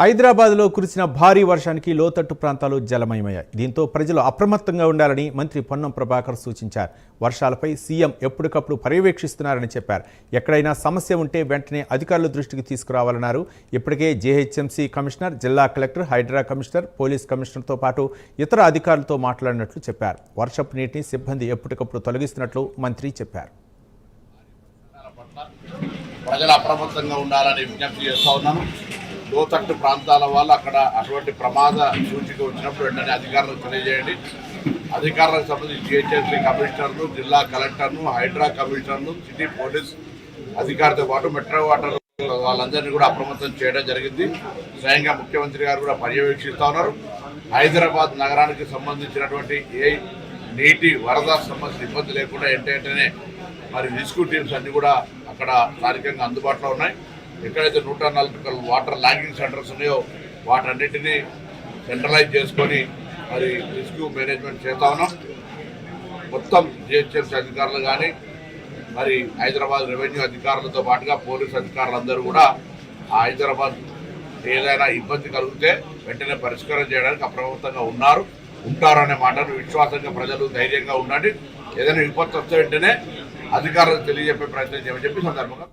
హైదరాబాద్లో కురిసిన భారీ వర్షానికి లోతట్టు ప్రాంతాలు జలమయమయ్యాయి. దీంతో ప్రజలు అప్రమత్తంగా ఉండాలని మంత్రి పొన్నం ప్రభాకర్ సూచించారు. వర్షాలపై సీఎం ఎప్పటికప్పుడు పర్యవేక్షిస్తున్నారని చెప్పారు. ఎక్కడైనా సమస్య ఉంటే వెంటనే అధికారుల దృష్టికి తీసుకురావాలన్నారు. ఇప్పటికే జేహెచ్ఎంసీ కమిషనర్ జిల్లా కలెక్టర్ హైడ్రా కమిషనర్ పోలీస్ కమిషనర్తో పాటు ఇతర అధికారులతో మాట్లాడినట్లు చెప్పారు. వర్షపు నీటిని సిబ్బంది ఎప్పటికప్పుడు తొలగిస్తున్నట్లు మంత్రి చెప్పారు. ప్రజలు అప్రమత్తంగా ఉండాలని విజ్ఞప్తి చేస్తా ఉన్నాను. లోతట్టు ప్రాంతాల వల్ల అక్కడ అటువంటి ప్రమాద సూచిక వచ్చినప్పుడు వెంటనే అధికారులకు తెలియజేయండి. అధికారులకు సంబంధించి జిహెచ్ఎస్సీ కమిషనర్లు జిల్లా కలెక్టర్ను హైడ్రా కమిషనర్ను సిటీ పోలీస్ అధికారితో పాటు మెట్రో వాటర్ వాళ్ళందరినీ కూడా అప్రమత్తం చేయడం జరిగింది. స్వయంగా ముఖ్యమంత్రి గారు కూడా పర్యవేక్షిస్తూ ఉన్నారు. హైదరాబాద్ నగరానికి సంబంధించినటువంటి ఏ నీటి వరద సమస్య ఇబ్బంది లేకుండా ఏంటంటేనే మరి రెస్క్యూ టీమ్స్ అన్నీ కూడా అక్కడ స్థానికంగా అందుబాటులో ఉన్నాయి. ఎక్కడైతే నూట నలభై వాటర్ లాగింగ్ సెంటర్స్ ఉన్నాయో వాటన్నిటినీ సెంట్రలైజ్ చేసుకొని మరి రెస్క్యూ మేనేజ్మెంట్ చేస్తా ఉన్నాం. మొత్తం జిహెచ్ఎంసీ అధికారులు కానీ మరి హైదరాబాద్ రెవెన్యూ అధికారులతో పాటుగా పోలీస్ అధికారులందరూ కూడా ఆ హైదరాబాద్ ఏదైనా ఇబ్బంది కలిగితే వెంటనే పరిష్కారం చేయడానికి అప్రమత్తంగా ఉన్నారు ఉంటారు అనే మాటను విశ్వాసంగా ప్రజలు ధైర్యంగా ఉండండి. ఏదైనా విపత్తు వస్తే వెంటనే అధికారులకు తెలియజెప్పే ప్రయత్నం చేయమని చెప్పి సందర్భంగా